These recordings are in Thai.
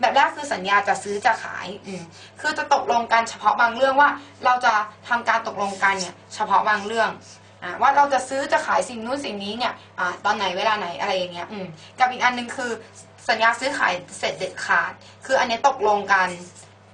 แบบแรกคือสัญญาจะซื้อจะขายอืมคือจะตกลงกันเฉพาะบางเรื่องว่า เราจะทำการตกลงกันเนี่ย เฉพาะบางเรื่องอ่าว่าเราจะซื้อจะขายสิ่งนู้นสิ่งนี้เนี่ยอ่าตอนไหนเวลาไหนอะไรอย่างเงี้ยอืมกับอีกอันหนึ่งคือสัญญาซื้อขายเสร็จเด็ดขาด คืออันนี้ตกลงกัน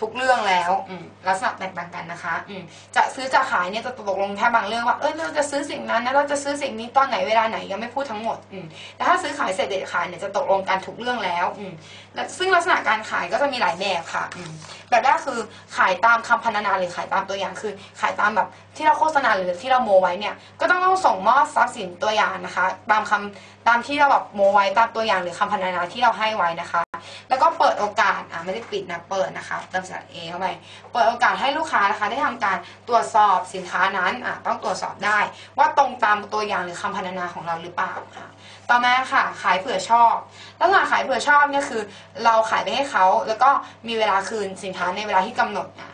ทุกเรื่องแล้วอืมลักษณะแตกต่างกันนะคะอืมจะซื้อจะขายเนี่ยจะตกลงแค่บางเรื่องว่าเออเราจะซื้อสิ่งนั้นนะเราจะซื้อสิ่งนี้ตอนไหนเวลาไหนยังไม่พูดทั้งหมดอืมแต่ถ้าซื้อขายเสร็จเด็ดขาดเนี่ยจะตกลงกันทุกเรื่องแล้วอืมและซึ่งลักษณะการขายก็จะมีหลายแบบค่ะอืมแบบแรกคือขายตามคำพรรณนาหรือขายตามตัวอย่างคือ ขายตามแบบที่เราโฆษณาหรือที่เราโมไว้เนี่ยก็ต้องต้องส่งมอบทรัพย์สินตัวอย่างนะคะ ตามคำตามที่เราแบบโมไว้ตามตัวอย่างหรือคำพรรณนาที่เราให้ไว้นะคะ แล้วก็เปิดโอกาสอะไม่ได้ปิดนะเปิดนะคะเติมสระเอเข้าไปเปิดโอกาสให้ลูกค้านะคะได้ทำการตรวจสอบสินค้านั้นอะต้องตรวจสอบได้ ว่าตรงตามตัวอย่างหรือคำพรรณนาของเราหรือเปล่าอะต่อมาค่ะขายเผื่อชอบลักษณะขายเผื่อชอบเนี่ยคือ เราขายไปให้เขาแล้วก็มีเวลาคืนสินค้าในเวลาที่กำหนดอะ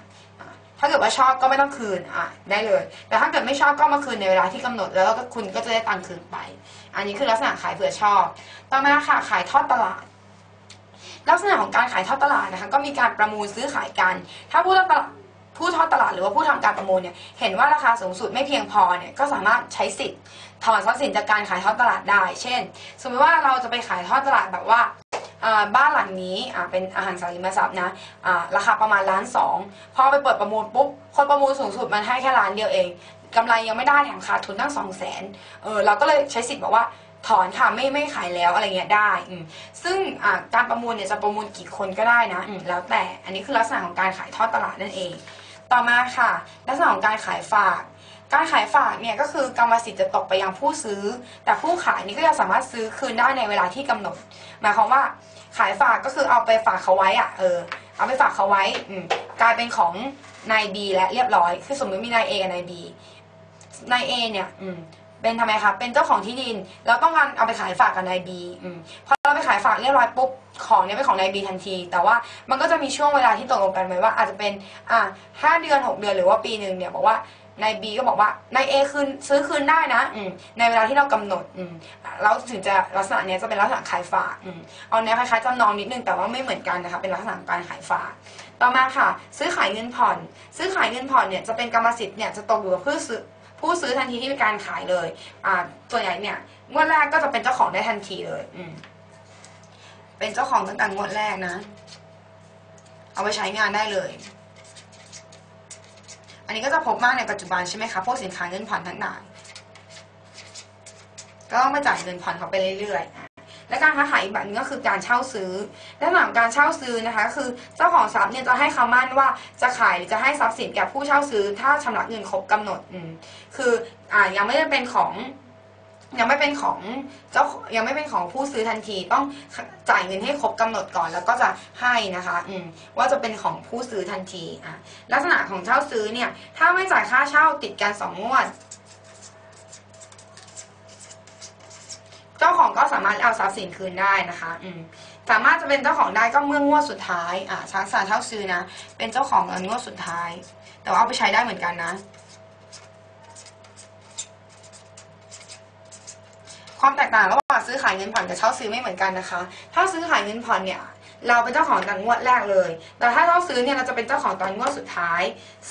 ถ้าเกิดว่าชอบก็ไม่ต้องคืนอะได้เลย แต่ถ้าเกิดไม่ชอบก็มาคืนในเวลาที่กำหนดแล้วก็คุณก็จะได้ตังค์คืนไป อันนี้คือลักษณะขายเผื่อชอบ ต่อมาค่ะขายทอดตลาด ลักษณะของการขายทอดตลาดนะคะก็มีการประมูลซื้อขายกัน ถ้าผู้ทอดตลาดผู้ทอดตลาดหรือว่าผู้ทำการประมูลเนี่ยเห็นว่าราคาสูงสุดไม่เพียงพอเนี่ยก็สามารถใช้สิทธิ์ถอนทรัพย์สินจากการขายทอดตลาดได้ เช่น สมมติว่าเราจะไปขายทอดตลาดแบบว่าบ้านหลังนี้เป็นอาหารสาริมทรัพย์นะราคาประมาณล้านสองพอไปเปิดประมูลปุ๊บคนประมูลสูงสุดมันให้แค่ล้านเดียวเองกำไรยังไม่ได้แถมขาดทุนตั้งสองแสนเออเราก็เลยใช้สิทธิ์บอกว่า ถอนค่ะไม่ไม่ขายแล้วอะไรเงี้ยได้ ซึ่งการประมูลเนี่ยจะประมูลกี่คนก็ได้นะแล้วแต่อันนี้คือลักษณะของการขายทอดตลาดนั่นเอง ต่อมาค่ะ ลักษณะของการขายฝาก การขายฝากเนี่ยก็คือกรรมสิทธิ์จะตกไปยังผู้ซื้อ แต่ผู้ขายนี่ก็จะสามารถซื้อคืนได้ในเวลาที่กำหนด หมายความว่าขายฝากก็คือเอาไปฝากเขาไว้อะเออเอาไปฝากเขาไว้กลายเป็นของนายบีและเรียบร้อย คือสมมติมีนายเอกับนายบีนายเอเนี่ย เป็นทำไมคะเป็นเจ้าของที่ดินแล้วต้องการเอาไปขายฝากกับนายบีพอเราไปขายฝากเรียบร้อยปุ๊บของเนี่ยเป็นของนายบีทันที แต่ว่ามันก็จะมีช่วงเวลาที่ตกลงกันไว้ว่า อาจจะเป็นอ่าห้าเดือนหกเดือนหรือว่าปีหนึ่งเนี่ยบอกว่านายบีก็บอกว่านายเอคืนซื้อคืนได้นะอืในเวลาที่เรากำหนดอืแล้วถึงจะลักษณะเนี้ยจะเป็นลักษณะขายฝากอืเอาเนี้ยคล้ายๆจำนองนิดนึงแต่ว่าไม่เหมือนกันนะคะเป็นลักษณะการขายฝากต่อมาค่ะ ซื้อขายเงินผ่อน ซื้อขายเงินผ่อนเนี่ยจะเป็นกรรมสิทธิ์เนี่ยจะตกอยู่กับผู้ซื้อ ผู้ซื้อทันทีที่มีการขายเลยอ่าส่วนใหญ่เนี่ยงวดแรกก็จะเป็นเจ้าของได้ทันทีเลยอืมเป็นเจ้าของตั้งแต่งวดแรกนะ เอาไปใช้งานได้เลย อันนี้ก็จะพบมากในปัจจุบันใช่ไหมคะพวกสินค้าเงินผ่อนทั้งหลายก็ต้องมาจ่ายเงินผ่อนเขาไปเรื่อยๆ อะและการค้าขายอีกแบบนึงก็คือการเช่าซื้อ และหลังการเช่าซื้อนะคะคือเจ้าของทรัพย์เนี่ยจะให้คำมั่นว่าจะขายหรือจะให้ทรัพย์สินแก่ผู้เช่าซื้อ ถ้าชำระเงินครบกำหนดอืมคืออ่ายังไม่ได้เป็นของยังไม่เป็นของเจ้ายังไม่เป็นของผู้ซื้อทันทีต้องจ่ายเงินให้ครบกำหนดก่อนแล้วก็จะให้นะคะอืมว่าจะเป็นของผู้ซื้อทันทีอะลักษณะของเช่าซื้อเนี่ยถ้าไม่จ่ายค่าเช่าติดกันสองงวด เจ้า ของก็สามารถเอาทรัพย์สินคืนได้นะคะอืมสามารถจะเป็นเจ้าของได้ก็เมื่องวดสุดท้ายอ่าช้างสารเท่าซื้อนะเป็นเจ้าของเงินงวดสุดท้าย แต่ว่าเอาไปใช้ได้เหมือนกันนะความแตกต่างระหว่างซื้อขายเงินผ่อนกับเช่าซื้อไม่เหมือนกันนะคะ ถ้าซื้อขายเงินผ่อนเนี่ย เราเป็นเจ้าของตอนงวดแรกเลย แต่ถ้าเช่าซื้อเนี่ยเราจะเป็นเจ้าของตอนงวดสุดท้าย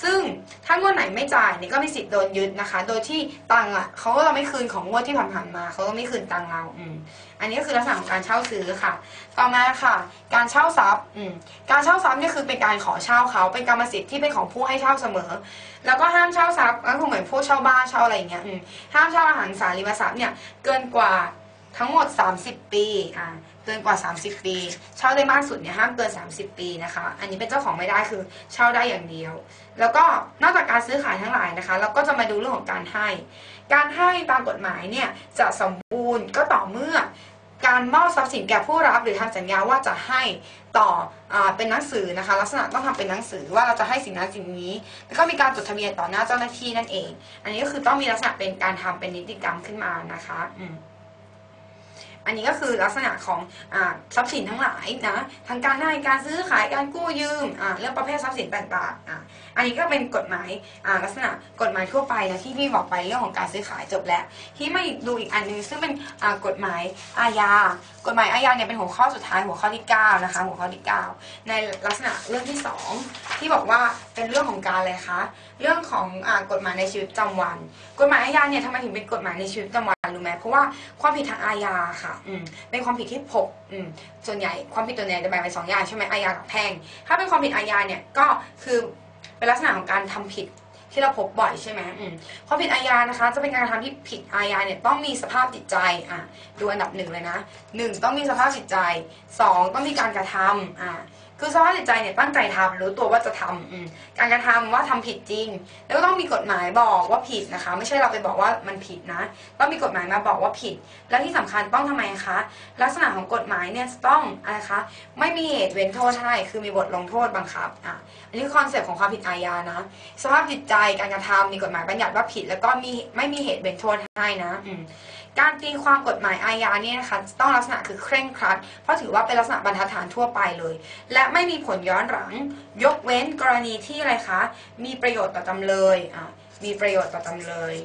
ซึ่งถ้างวดไหนไม่จ่ายเนี่ยก็มีสิทธิ์โดนยึดนะคะ โดยที่ตังค์อะเขาก็จะไม่คืนของงวดที่ผ่านๆมาเขาก็ไม่คืนตังค์เราอืมอันนี้ก็คือลักษณะของการเช่าซื้อค่ะ ต่อมาค่ะ การเช่าทรัพย์อืมการเช่าทรัพย์เนี่ยคือเป็นการขอเช่าเขาเป็นกรรมสิทธิ์ที่เป็นของผู้ให้เช่าเสมอ แล้วก็ห้ามเช่าทรัพย์ก็คือเหมือนผู้เช่าบ้านเช่าอะไรอย่างเงี้ยอืมห้ามเช่าอาหารสาริมทรัพย์เนี่ยเกินกว่า ทั้งหมด 30 ปีอ่าเกินกว่า 30 ปีเช่าได้มากสุดเนี่ยห้ามเกิน 30 ปีนะคะ อันนี้เป็นเจ้าของไม่ได้คือเช่าได้อย่างเดียว แล้วก็นอกจากการซื้อขายทั้งหลายนะคะ เราก็จะมาดูเรื่องของการให้ การให้ตามกฎหมายเนี่ยจะสมบูรณ์ก็ต่อเมื่อการมอบทรัพย์สินแก่ผู้รับหรือทำสัญญาว่าจะให้ต่ออาเป็นหนังสือนะคะ ลักษณะต้องทำเป็นหนังสือว่าเราจะให้สิ่งนั้นสิ่งนี้ แล้วก็มีการจดทะเบียนต่อหน้าเจ้าหน้าที่นั่นเอง อันนี้ก็คือต้องมีลักษณะเป็นการทำเป็นนิติกรรมขึ้นมานะคะอืม อันนี้ก็คือลักษณะของอทรัพย์สินทั้งหลายนะทางการให้การซื้อขายการกู้ยืมเรื่องประเภททรัพย์สินต่างๆอันนี้ก็เป็นกฎหมายลักษณะกฎหมายทั่วไปนะที่พี่บอกไปเรื่องของการซื้อขายจบแล้ว ที่ไม่ดูอีกอันหนึงซึ่งเป็นกฎหมายอาญากฎหมายอาญาเนี่ยเป็นหัวข้อสุดท้ายหัวข้อที่9นะคะหัวข้อที่ 9 ในลักษณะเรื่องที่ 2 ที่บอกว่าเป็นเรื่องของการอะไรคะเรื่องของอกฎหมายในชีวิตประจำวัน กฎหมายอาญาเนี่ยทำไมถึงเป็นกฎหมายในชีวิตประจำวัน รู้ไหมเพราะว่าความผิดทางอาญาค่ะ อืมเป็นความผิดที่พบอืมส่วนใหญ่ความผิดตัวเนี้จะแบ่งเป็นสองอย่างใช่ไหมอาญากับแพ่ง ถ้าเป็นความผิดอาญาเนี่ยก็คือเป็นลักษณะของการทำผิดที่เราพบบ่อยใช่ไหมอืมความผิดอาญานะคะ จะเป็นการกระทำที่ผิดอาญาเนี่ยต้องมีสภาพจิตใจอะดูอันดับหนึ่งเลยนะหนึ่งต้องมีสภาพจิตใจสองต้องมีการกระทำอะ คือสภาพจิตใจเนี่ยตั้งใจทำรู้ตัวว่าจะทำอืการกระทำว่าทำผิดจริง แล้วก็ต้องมีกฎหมายบอกว่าผิดนะคะ ไม่ใช่เราไปบอกว่ามันผิดนะต้องมีกฎหมายมาบอกว่าผิด และที่สำคัญต้องทำไมคะลักษณะของกฎหมายเนี่ยจะต้องอะไรคะไม่มีเหตุเว้นโทษให้คือมีบทลงโทษบังคับอะอันนี้คือคอนเซปต์ของความผิดอาญานะสภาพจิตใจการกระทำมีกฎหมายบัญญัติว่าผิด แล้วก็มีไม่มีเหตุเว้นโทษให้นะอืม การตีความกฎหมายอาญาเนี่ยนะคะต้องลักษณะคือเคร่งครัด เพราะถือว่าเป็นลักษณะบรรทัดฐานทั่วไปเลย และไม่มีผลย้อนหลัง ยกเว้นกรณีที่อะไรคะ มีประโยชน์ต่อจำเลยอะมีประโยชน์ต่อจำเลย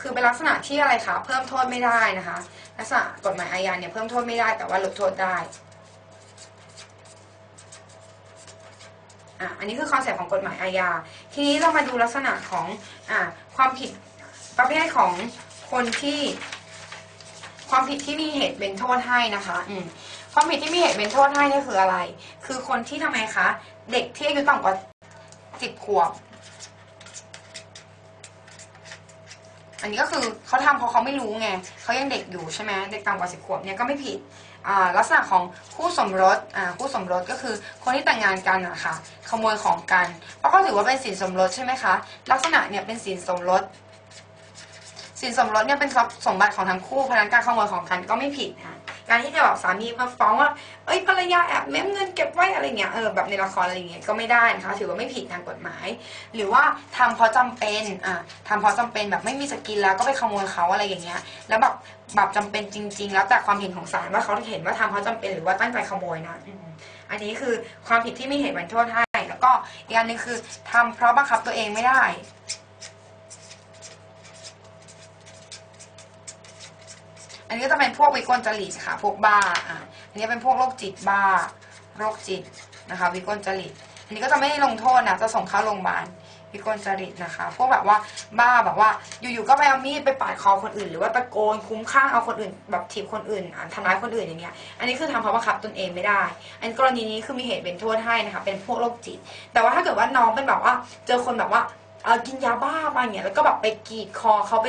คือเป็นลักษณะที่อะไรคะเพิ่มโทษไม่ได้นะคะ ลักษณะกฎหมายอาญาเนี่ยเพิ่มโทษไม่ได้แต่ว่าลดโทษได้ อะอันนี้คือคอนเซ็ปต์ของกฎหมายอาญา ทีนี้เรามาดูลักษณะของอะความผิดประเภทของคนที่ ความผิดที่มีเหตุเป็นโทษให้นะคะอืมความผิดที่มีเหตุเป็นโทษให้นี่คืออะไร คือคนที่ทำไมคะ เด็กที่อายุต่ำกว่าสิบขวบ อันนี้ก็คือเขาทำเพราะเขาไม่รู้ไงเขายังเด็กอยู่ใช่ไหมเด็กต่ำกว่าสิบขวบเนี่ยก็ไม่ผิด ลักษณะของคู่สมรสคู่สมรสก็คือคนที่แต่งงานกันอะค่ะขโมยของกัน เพราะก็ถือว่าเป็นสินสมรสใช่ไหมคะลักษณะเนี่ยเป็นสินสมรสสินสมรสเนี่ยเป็นทรัพย์สมบัติของทั้งคู่เพราะนั้นการขโมยของกันก็ไม่ผิดค่ะ การที่จะแบบสามีมาฟ้องว่า เอ้ยภรรยาแอบเม้มเงินเก็บไว้อะไรเงี้ยเออแบบในละครอะไรเงี้ยก็ไม่ได้นะคะถือว่าไม่ผิดทางกฎหมาย หรือว่าทำเพราะจำเป็นอะทำเพราะจำเป็นแบบไม่มีสกินแล้วก็ไปขโมยเขาอะไรอย่างเงี้ย แล้วแบบแบบจำเป็นจริง ๆ แล้วแต่ความเห็นของศาลว่าเขาเห็นว่าทำเพราะจำเป็นหรือว่าตั้งใจขโมยนะอันนี้คือความผิดที่มีเหตุบรรโทษให้แล้วก็อีกอันหนึ่งคือทำเพราะบังคับตัวเองไม่ได้ อันนี้ก็จะเป็นพวกวิกลจริตค่ะ พวกบ้าอะอันนี้เป็นพวกโรคจิตบ้า โรคจิตนะคะ วิกลจริต อันนี้ก็จะไม่ได้ลงโทษนะจะส่งเข้าโรงพยาบาลวิกลจริตนะคะ พวกแบบว่าบ้าแบบว่า อยู่ๆก็ไปเอามีดไปปาดคอคนอื่น หรือว่าตะโกนคุ้มข้างเอาคนอื่น แบบถีบคนอื่นทำร้ายคนอื่นอย่างเงี้ย อันนี้คือทำเพราะบังคับตนเองไม่ได้ อันกรณีนี้คือมีเหตุเป็นโทษให้นะคะ เป็นพวกโรคจิต แต่ว่าถ้าเกิดว่าน้องเป็นแบบว่า เจอคนแบบว่า เออกินยาบ้ามาอย่างเงี้ยแล้วก็แบบไปกรีดคอเขาไป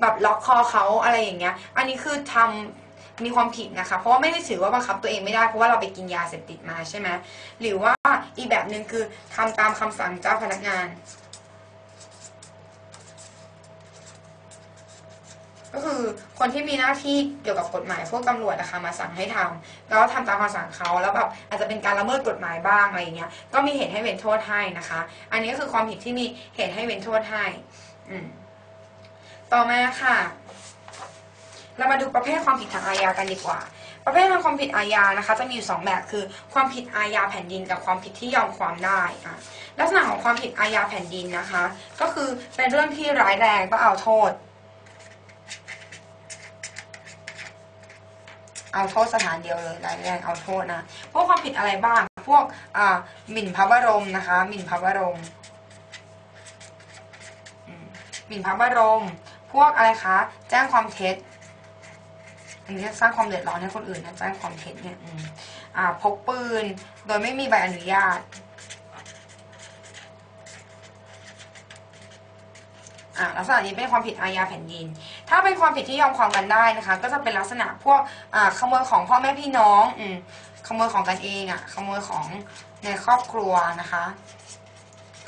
แบบล็อกคอเขาอะไรอย่างเงี้ย อันนี้คือทำมีความผิดนะคะ เพราะว่าไม่ได้ถือว่าบังคับตัวเองไม่ได้เพราะว่าเราไปกินยาเสพติดมาใช่ไหมหรือว่าอีกแบบหนึ่งคือทำตามคำสั่งเจ้าพนักงาน ก็คือคนที่มีหน้าที่เกี่ยวกับกฎหมายพวกตำรวจนะคะมาสั่งให้ทำแล้วทำตามคำสั่งเขาแล้วแบบอาจจะเป็นการละเมิดกฎหมายบ้างอะไรอย่างเงี้ยก็มีเหตุให้เว้นโทษให้นะคะ อันนี้ก็คือความผิดที่มีเหตุให้เว้นโทษให้อต่อมาค่ะ เรามาดูประเภทความผิดทางอาญากันดีกว่าประเภททางความผิดอาญานะคะ จะมีอยู่สองแบบคือความผิดอาญาแผ่นดินกับความผิดที่ยอมความได้อะลักษณะของความผิดอาญาแผ่นดินนะคะ ก็คือเป็นเรื่องที่ร้ายแรงต้องเอาโทษ เอาโทษสถานเดียวเลยร้ายแรงเอาโทษนะพวกความผิดอะไรบ้าง พวกอ่าหมิ่นพระบรมนะคะ หมิ่นพระบรมหมิ่นพระบรม พวกอะไรคะ แจ้งความเท็จอันนี้สร้างความเดือดร้อนให้คนอื่นนะแจ้งความเท็จเนี่ยอ่าพกปืนโดยไม่มีใบอนุญาตอ่าลักษณะนี้เป็นความผิดอาญาแผ่นดิน ถ้าเป็นความผิดที่ยอมความกันได้นะคะ ก็จะเป็นลักษณะพวกขโมยของพ่อแม่พี่น้องอืมขโมยของกันเองอะขโมยของในครอบครัวนะคะ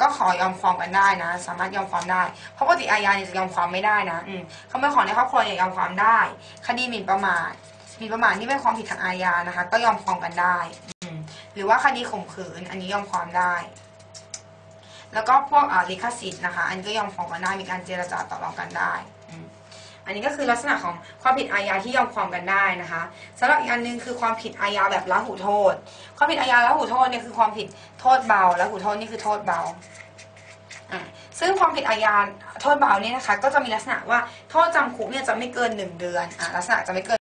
ก็ขอยอมความกันได้นะ สามารถยอมความได้ เพราะปกติอาญาเนี่ยจะยอมความไม่ได้นะอืมขโมยของในครอบครัวเนี่ยยอมความได้ คดีหมิ่นประมาทหมิ่นประมาทนี่เป็นความผิดทางอาญานะคะ ก็ยอมความกันได้อืหรือว่าคดีข่มขืน อันนี้ยอมความได้ แล้วก็พวกลิขสิทธิ์นะคะ อันนี้ก็ยอมความกันได้มีการเจรจาต่อรองกันได้ อันนี้ก็คือลักษณะของความผิดอาญาที่ยอมความกันได้นะคะสำหรับอีกอันหนึงคือความผิดอาญาแบบละหูโทษ ความผิดอาญาละหูโทษเนี่ยคือความผิดโทษเบาละหูโทษนี่คือโทษเบาอ่าซึ่งความผิดอาญาโทษเบาเนี่ยนะคะ ก็จะมีลักษณะว่าโทษจำคุกเนี่ยจะไม่เกินหนึ่งเดือนอลักษณะจะไม่เกิน